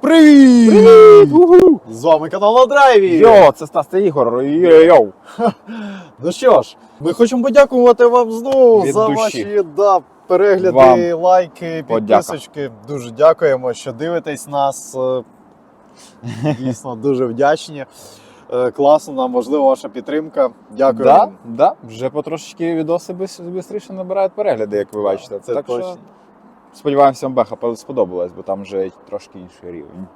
Привіт! Привіт! Уху! З вами канал на драйві. Йо, це Стас це Ігор. Йоу. Ну що ж, ми хочемо подякувати вам знову Від за душі. ваші да, перегляди, Вам лайки, подяка. підписочки. Дуже дякуємо, що дивитесь нас. Е, Дійсно, дуже вдячні. Е, Класно, нам можливо ваша підтримка. Дякую. Да, вам. да, вже потрошечки відоси швидше набирають перегляди, як ви бачите. Це так точно. що сподіваємося, вам беха сподобалась, бо там вже трошки інший рівень.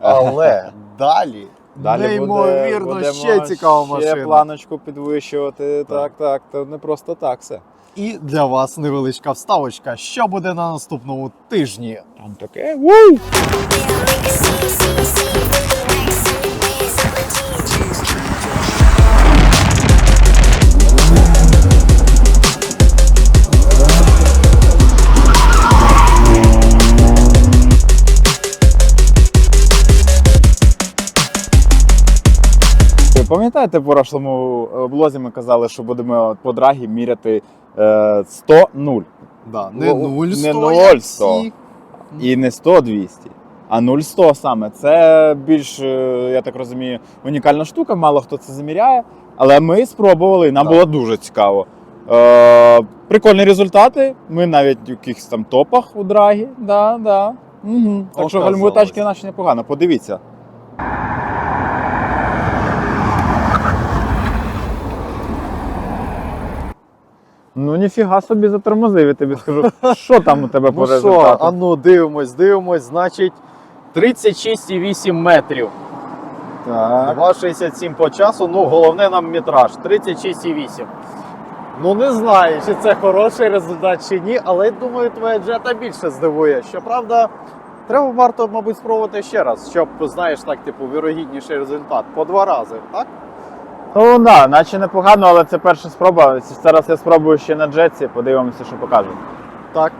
Але далі, Далі неймовірно буде, ще цікава ще машина. планочку підвищувати. Так, так, то не просто так все. І для вас невеличка вставочка. Що буде на наступному тижні? Там таке. Ву! Пам'ятаєте, в прошлому е, блозі ми казали, що будемо по драгі міряти е, 100-0. Да, не Ну, 0 не 0 100. І не 100-200, а 0-100 саме. Це більш, е, я так розумію, унікальна штука, мало хто це заміряє. Але ми спробували, і нам Так. було дуже цікаво. Е, прикольні результати. Ми навіть в якихось там топах у драгі. Да, да. Угу. Так що гальмові тачки наші непогано, подивіться. Ну, ніфіга собі затормозив, я тобі скажу. Що там у тебе по Ну що, результату? а ну дивимось, дивимось, значить 36,8 метрів. Так. 2,67 по часу, ну головне нам метраж 36,8. Ну не знаю, чи це хороший результат чи ні, але я думаю, твоя джета більше здивує. Щоправда, треба варто, мабуть, спробувати ще раз, щоб, знаєш, так, типу, вірогідніший результат. По два рази, так? Ну так, да, наче непогано, але це перша спроба. Зараз я спробую ще на джетсі, подивимося, що покаже. Так.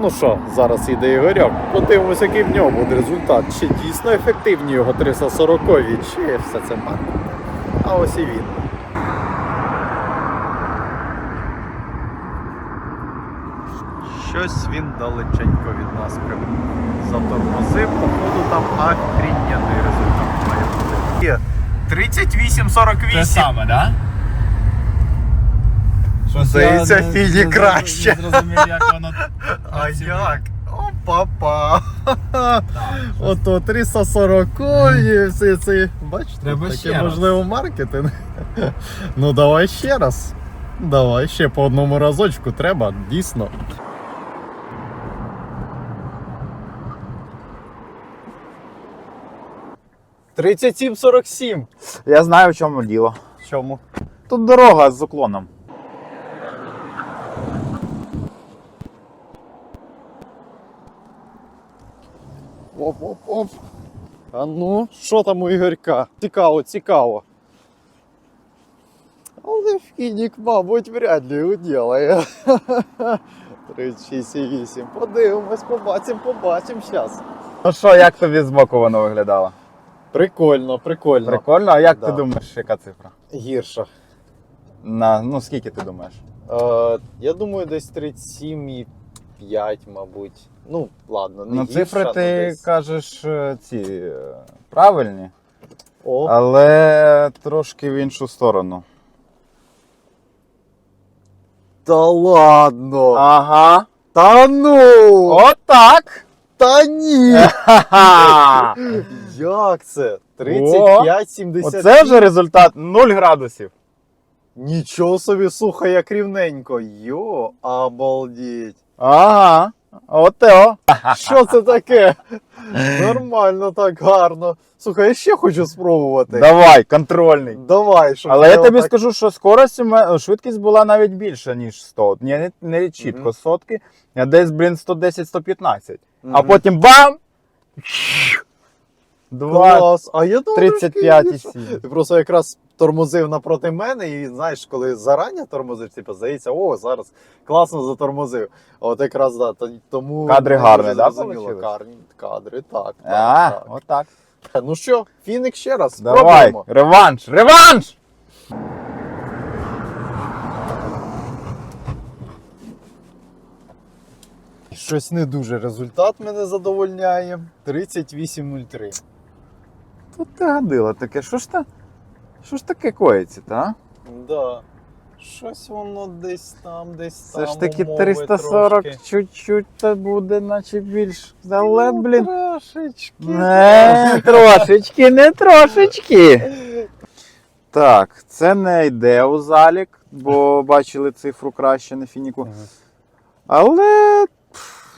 Ну що, зараз іде Ігорьок. Подивимося, який в нього буде результат. Чи дійсно ефективні його 340 чи все це марка. А ось і він. Щось він далеченько від нас затормозив. Походу там охріненний результат має бути. Є 38-48. саме, так? Здається, Фіді краще. Не зрозумів, як воно. А як? О, папа. Ото 340 всі ці. Бачите, Треба таке ще раз. можливо маркетинг. Ну давай ще раз. Давай ще по одному разочку треба, дійсно. Тридцять сім сорок сім. Я знаю, в чому діло. В чому? Тут дорога з уклоном. Оп-оп-оп. А ну, що там у Ігорька? Цікаво, цікаво. Але Фінік, мабуть, вряд ли уділає. 36,8. Подивимось, побачимо, побачимо зараз. Ну що, як тобі з боку воно виглядало? Прикольно, прикольно. Прикольно, а як Да. ти думаєш, яка цифра? Гірше. На, ну скільки ти думаєш? Е, я думаю, десь 37,5, мабуть. Ну, ладно, не ну, цифри ну, ти десь. кажеш е, ці е, правильні, О, але трошки в іншу сторону. та ладно. Ага. Та ну! Отак. Та ні! Ха-ха. Як це? 35,70. Оце вже результат 0 градусів. Нічого собі, слухай, як рівненько. Йо, обалдіть. Ага. От о. Що це таке? Нормально, так гарно. Слухай, я ще хочу спробувати. Давай, контрольний. Давай, щоб Але я тобі отак- скажу, що скорость, у мене- швидкість була навіть більша, ніж 100. Ні, не, не чітко сотки, а десь, блін, 110-115. А Мгм. потім бам! 2, Клас. А я думав, 35,7. Ти просто якраз тормозив напроти мене, і знаєш, коли зарані тормозиш, типу, здається, о, зараз класно затормозив. А От якраз да, тому Кадри гарні, да, зрозуміло. получились? Кадри, так. так, А, так. отак. Ну що, Фіник ще раз. Давай, Спробуємо. реванш, реванш! щось не дуже результат мене задовольняє. 38.03. Тут ти гадила таке, що ж та? Що ж таке коїться, та? Да. Щось воно десь там, десь Це там. ж таки умови 340 трошки. чуть-чуть та буде, наче більш. Але, Ну, блін. Трошечки. Не трошечки, не трошечки. Так, це не йде у залік, бо бачили цифру краще на фініку. Але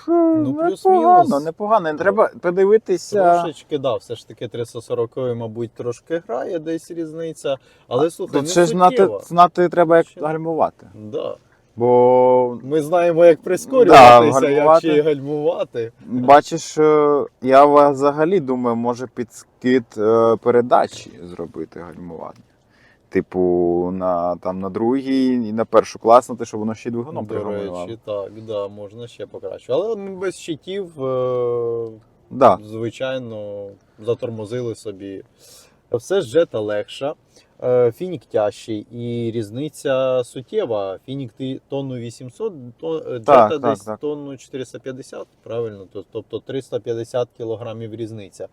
пф, непогано, непогано. Треба подивитися. Трошечки, да, все ж таки 340 мабуть, трошки грає, десь різниця. Але слухай, не ще ж знати, суттєво. знати треба, як Ще- гальмувати. Да. Бо Ми знаємо, як прискорюватися, Да, як гальмувати. ще й гальмувати. бачиш, е, я взагалі думаю, може підскид е, передачі зробити гальмування. Типу, на, там, на другій і на першу класнути, щоб воно ще й двигуном До речі, так, да, можна ще покращити. Але ми без щитів, е, Да. звичайно, затормозили собі. Все ж джета легша, е, фінік тяжчий і різниця суттєва. Фінік тонну 800, то, джета так, десь так. тонну 450, правильно? Тобто 350 кілограмів різниця.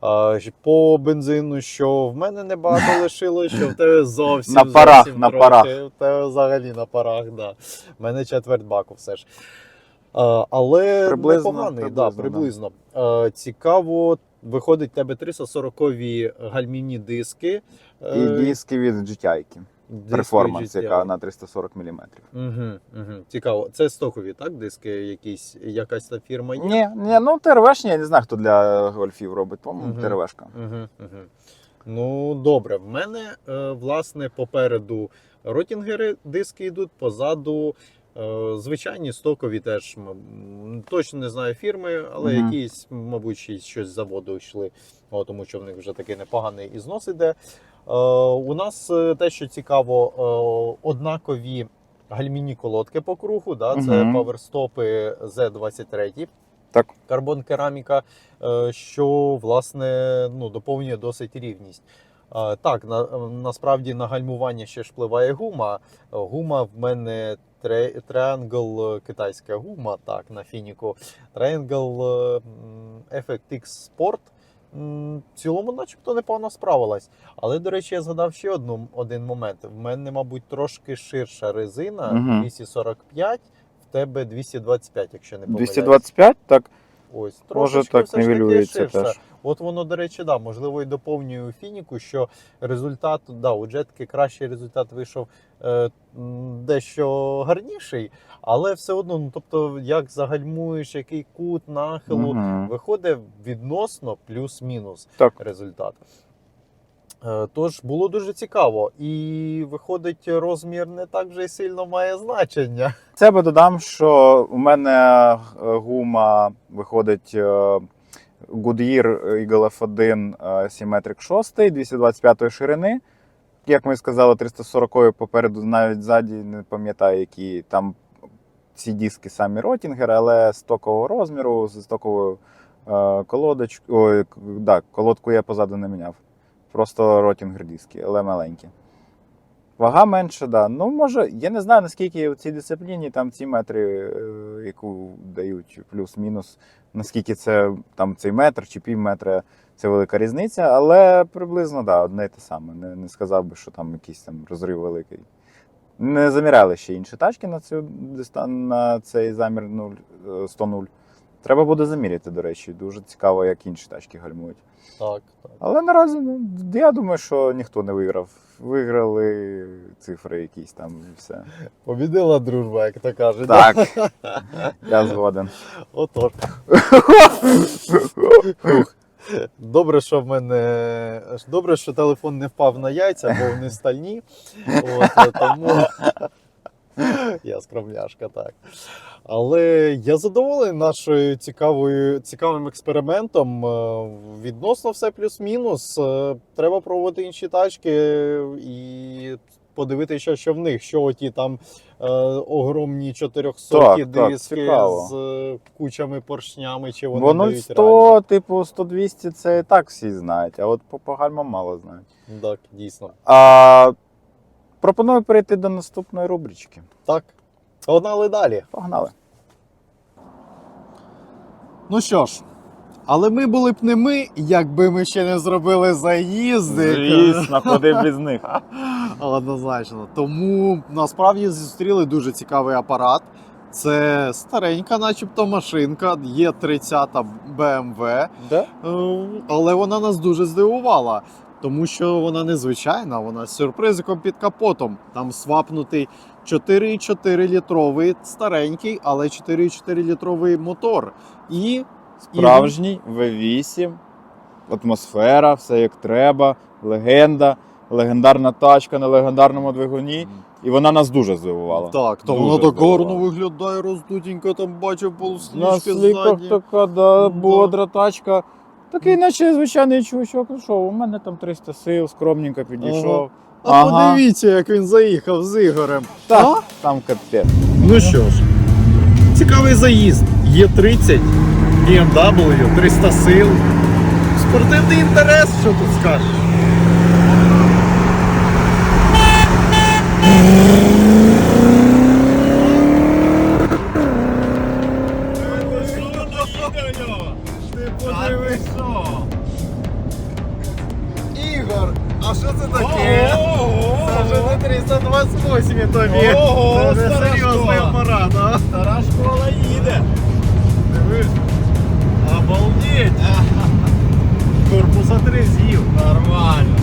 А, по бензину, що в мене небагато лишилося, що в тебе зовсім На парах, зовсім на трохи. парах. В тебе взагалі на парах, да. В мене четверть баку все ж. А, але Приблизно, непоганий, приблизно, да, да. приблизно. А, цікаво, виходить в тебе 340 гальмівні диски. І диски від GTI. Перформанс, яка на 340 мм. Угу, угу. Цікаво. Це стокові, так? Диски якісь, якась та фірма є? Ні, ні, ну ТРВшні, я не знаю, хто для гольфів робить, по-моєму, Мгм. ТРВшка. Угу, угу. Ну, добре, в мене, е, власне, попереду ротінгери диски йдуть, позаду е, звичайні стокові теж. Точно не знаю фірми, але Мгм. якісь, мабуть, щось з заводу йшли, о, тому що в них вже такий непоганий ізнос іде. Е, у нас е, те, що цікаво, е, однакові гальмінні колодки по кругу. Да? Це паверстопи Z23 Так. карбон кераміка, що власне ну, доповнює досить рівність. Так, на, насправді на гальмування ще ж впливає гума. Гума в мене Triangle китайська гума, так, на фініку. Triangle FX Sport. В цілому, начебто, непогано справилась. Але, до речі, я згадав ще одну, один момент. В мене, мабуть, трошки ширша резина, угу. 245, в тебе 225, якщо не помиляюсь. 225, так, Ось, може так все ж таки ширше. теж. От воно, до речі, да, можливо, і доповнює фініку, що результат, да, у джетки кращий результат вийшов е, дещо гарніший, але все одно, ну тобто, як загальмуєш, який кут нахилу, угу. виходить відносно плюс-мінус результат. Е, Тож було дуже цікаво, і виходить, розмір не так вже сильно має значення. Це би додам, що у мене е, гума виходить е, Goodyear Eagle F1 е, Symmetric 6 225 ширини. Як ми сказали, 340 попереду, навіть ззаді, не пам'ятаю, які там ці диски самі ротінгери, але стокового розміру, з стоковою колодочкою. Да, колодку я позаду не міняв. Просто ротінгер диски, але маленькі. Вага менша, да. Ну, може, я не знаю, наскільки в цій дисципліні там ці метри, е, яку дають плюс-мінус, наскільки це там цей метр чи пів метра, це велика різниця, але приблизно да, одне й те саме. Не, не сказав би, що там якийсь там розрив великий. Не заміряли ще інші тачки на, цю, на цей замір 0, е, 100-0. Треба буде заміряти, до речі. Дуже цікаво, як інші тачки гальмують. Так, так. Але наразі ну, я думаю, що ніхто не виграв. Виграли цифри якісь там і все. Побідила дружба, як то кажуть. Так, я згоден. Отож. Добре, що в мене добре, що телефон не впав на яйця, бо вони стальні. От, тому я скромняшка, так. Але я задоволений нашою цікавою, цікавим експериментом. Е, Відносно все плюс-мінус. Е, Треба пробувати інші тачки і подивитися, що в них, що оті там е, огромні 400 Так, так, диски цікаво. з е, кучами поршнями, чи вони Бо дають 0100, типу 100-200 це і так всі знають, а от по гальмам мало знають. Так, дійсно. А, пропоную перейти до наступної рубрички. Так. Погнали далі. Погнали. Ну що ж, але ми були б не ми, якби ми ще не зробили заїзди. Звісно, куди без них. Однозначно. Тому насправді зустріли дуже цікавий апарат. Це старенька, начебто, машинка, є 30 BMW, Да? е, але вона нас дуже здивувала. Тому що вона незвичайна, вона з сюрпризиком під капотом. Там свапнутий 4,4 літровий старенький, але 4,4 літровий мотор. І Справжній V8, атмосфера, все як треба, легенда, легендарна тачка на легендарному двигуні. І вона нас дуже здивувала. Так, то воно так гарно виглядає, роздутенько, там бачив На сліках ззаді. така, да, бодра тачка. Такий, наче звичайний чувачок. Ну що, у мене там 300 сил, скромненько підійшов. А Ага. подивіться, як він заїхав з Ігорем. Так, там капець. Ну що ж, цікавий заїзд. Є 30 BMW, 300 сил. Спортивний інтерес, що тут скажеш? Подивись. Ігор, а що це таке? Це вже не 328 тобі. Ого, Це вже стара серйозний школа. апарат, а? Стара школа їде. Дивись. Обалдеть. Корпус отрезів. Нормально.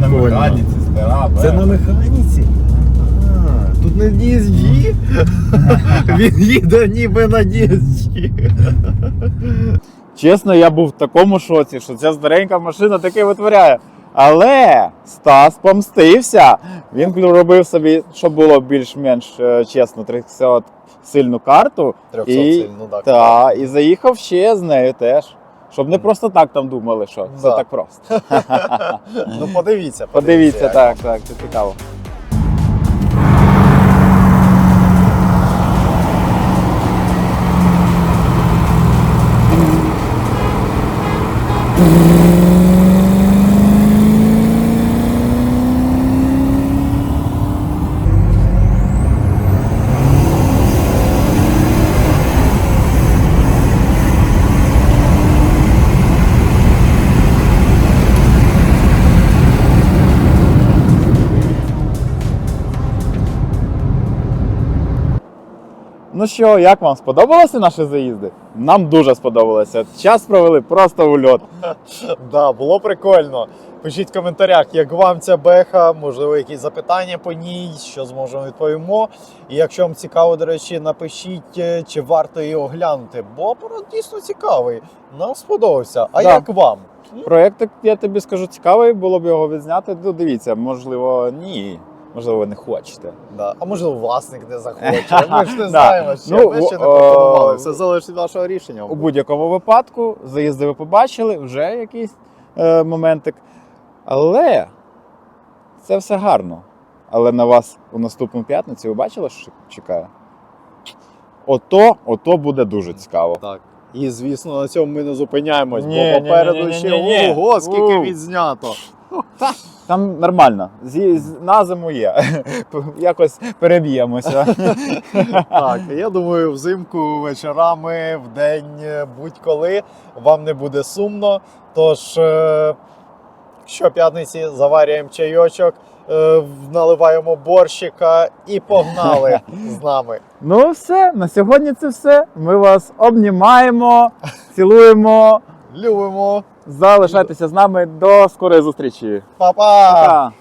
Прикольно, Це на механіці, стара, Це на механіці? А, Тут не DSG. Він їде ніби на DSG. Чесно, я був в такому шоці, що ця старенька машина таке витворяє. Але Стас помстився. Він робив собі, щоб було більш-менш е, чесно, 300 сильну карту. 300 і, сильну, так. Та, і заїхав ще з нею теж. Щоб не просто так там думали, що все так просто. Ну подивіться, Подивіться, так, так, це цікаво. Ну що, як вам сподобалися наші заїзди? Нам дуже сподобалося. Час провели просто у льот. Да, було прикольно. Пишіть в коментарях, як вам ця беха, можливо, якісь запитання по ній, що зможемо відповімо. І якщо вам цікаво, до речі, напишіть, е, чи варто її оглянути, бо апарат дійсно цікавий. Нам сподобався. А Да. як вам? Проєкт, я тобі скажу, цікавий, було б його відзняти. Ну, дивіться, можливо, ні. Можливо, ви не хочете. Да. А можливо, власник не захоче. Ми ж не знаємо, ще Ну, ми ще не пропонували. Все залежить від вашого рішення. У будь-якому випадку заїзди ви побачили, вже якийсь е, моментик. Але це все гарно. Але на вас у наступну п'ятницю ви бачили, що чекає? Ото, ото буде дуже цікаво. Так. І звісно, на цьому ми не зупиняємось, Ні, бо попереду ні, ні, ще ні, ні. ого, скільки відзнято. Там нормально. Зі, з- на зиму є. Якось переб'ємося. Так, я думаю, взимку вечорами, в день, е, будь-коли вам не буде сумно. Тож е, щоп'ятниці заварюємо чайочок, е, наливаємо борщика і погнали з нами. Ну, все, на сьогодні це все. Ми вас обнімаємо, цілуємо. Любимо. Залишайтеся з нами. До скорої зустрічі. Па-па!